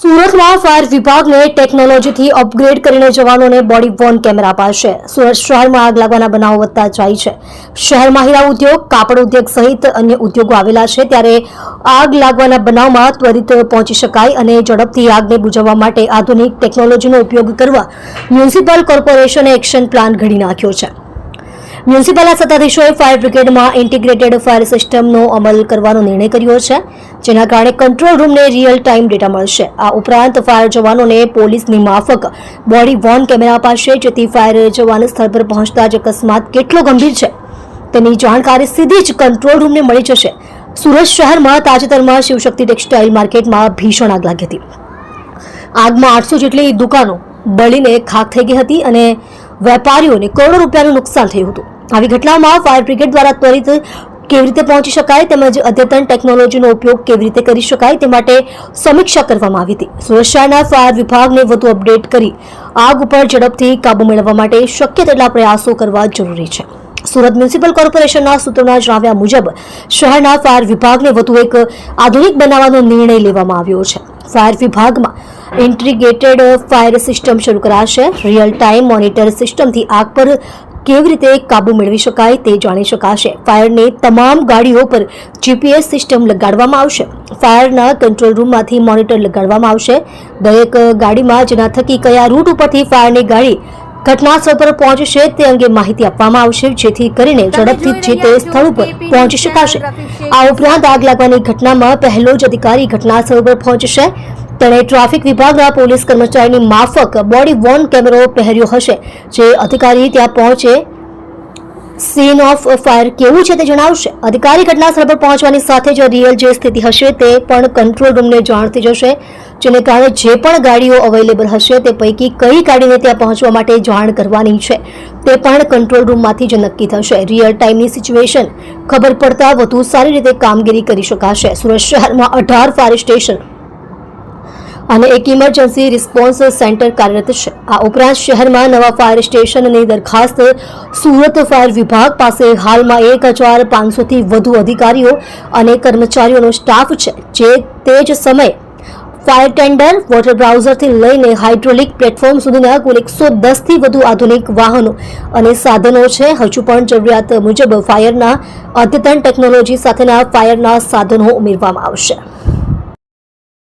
સુરતમાં ફાયર વિભાગને ટેકનોલોજીથી અપગ્રેડ કરીને જવાનોને બોડી વોર્ન કેમેરા અપાશે સુરત શહેરમાં આગ લાગવાના બનાવો વધતા જાય છે. શહેરમાં હીરા ઉદ્યોગ, કાપડ ઉદ્યોગ સહિત અન્ય ઉદ્યોગો આવેલા છે ત્યારે આગ લાગવાના બનાવમાં ત્વરિત પહોંચી શકાય અને ઝડપથી આગને બુજાવવા માટે આધુનિક ટેકનોલોજીનો ઉપયોગ કરવા મ્યુનિસિપલ કોર્પોરેશને એક્શન પ્લાન ઘડી નાખ્યો છે. મ્યુનિસિપલના સત્તાધીશોએ ફાયર બ્રિગેડમાં ઇન્ટિગ્રેટેડ ફાયર સિસ્ટમનો અમલ કરવાનો નિર્ણય કર્યો છે, જેના કારણે કંટ્રોલ રૂમને રિયલ ટાઈમ ડેટા મળશે. આ ઉપરાંત ફાયર જવાનોને પોલીસની માફક, બોડી વોર્ન કેમેરા અપાશે, જેથી ફાયર જવાન સ્થળ પર પહોંચતા જ અકસ્માત કેટલો ગંભીર છે. તેની જાણકારી સીધી જ કંટ્રોલ રૂમને મળી જશે. સુરત શહેરમાં તાજેતરમાં શિવશક્તિ ટેક્સટાઇલ માર્કેટમાં ભીષણ આગ લાગી હતી. આગમાં આઠસો જેટલી દુકાનો બળીને ખાક થઈ ગઈ હતી અને વેપારીઓને કરોડો રૂપિયાનું નુકસાન થયું હતું. આવી ઘટનામાં ફાયર બ્રિગેડ દ્વારા ત્વરિત કેવી રીતે પહોંચી શકાય તેમજ અદ્યતન ટેકનોલોજીનો ઉપયોગ કેવી રીતે કરી શકાય તે માટે સમીક્ષા કરવામાં આવી હતી. સુરક્ષાના ફાયર વિભાગને વધુ અપડેટ કરી આગ ઉપર ઝડપથી કાબુ મેળવવા માટે શક્ય તેટલા પ્રયાસો કરવા જરૂરી છે. સુરત મ્યુનિસિપલ કોર્પોરેશનના સૂત્રોના જણાવ્યા મુજબ, શહેરના ફાયર વિભાગને વધુ એક આધુનિક બનાવવાનો નિર્ણય લેવામાં આવ્યો છે. ફાયર વિભાગમાં ઇન્ટ્રીગેટેડ ફાયર સિસ્ટમ શરૂ કરાશે. રિયલ ટાઈમ મોનિટર સિસ્ટમથી આગ પર કેવી રીતે કાબુ મેળવી શકાય તે જાણી શકાશે. ફાયરની તમામ ગાડીઓ પર જીપીએસ સિસ્ટમ લગાડવામાં આવશે. ફાયરના કંટ્રોલ રૂમમાંથી મોનિટર લગાડવામાં આવશે. દરેક ગાડીમાં જેના થકી કયા રૂટ ઉપરથી ફાયરની ગાડી ઘટનાસ્થળ પર પહોંચશે તે અંગે માહિતી આપવામાં આવશે જેથી કરીને ઝડપથી જે તે સ્થળ ઉપર પહોંચી શકાશે. આ ઉપરાંત આગ લાગવાની ઘટનામાં પહેલો જ અધિકારી ઘટનાસ્થળ પર પહોંચશે. તેણે ટ્રાફિક વિભાગના પોલીસ કર્મચારીની માફક બોડી વોર્ન કેમેરો પહેર્યો હશે. જે અધિકારી ત્યાં પહોંચે સીન ઓફ ફાયર કેવું છે તે જણાવશે. અધિકારી ઘટનાસ્થળ પર પહોંચવાની સાથે જ રિયલ જે સ્થિતિ હશે તે પણ કંટ્રોલ રૂમને જાણતી જશે, જેને કારણે જે પણ ગાડીઓ અવેલેબલ હશે તે પૈકી કઈ ગાડીને ત્યાં પહોંચવા માટે જાણ કરવાની છે. તે પણ કંટ્રોલ રૂમમાંથી જ નક્કી થશે. રિયલ ટાઈમની સિચ્યુએશન ખબર પડતા વધુ સારી રીતે કામગીરી કરી શકાશે. સુરત શહેરમાં અઢાર ફાયર સ્ટેશન અને એક ઇમરજન્સી રિસ્પોન્સ સેન્ટર કાર્યરત છે. આ ઉપરાંત શહેરમાં નવા ફાયર સ્ટેશનની દરખાસ્ત, સુરત ફાયર વિભાગ પાસે હાલમાં એક હજાર પાંચસોથી વધુ અધિકારીઓ અને કર્મચારીઓનો સ્ટાફ છે, જે તે જ સમયે ફાયર ટેન્ડર વોટર બ્રાઉઝરથી લઈને હાઇડ્રોલિક પ્લેટફોર્મ સુધીના કુલ એકસો દસથી વધુ આધુનિક વાહનો અને સાધનો છે. હજુ પણ જરૂરિયાત મુજબ ફાયરના અદ્યતન ટેકનોલોજી સાથેના ફાયરના સાધનો ઉમેરવામાં આવશે.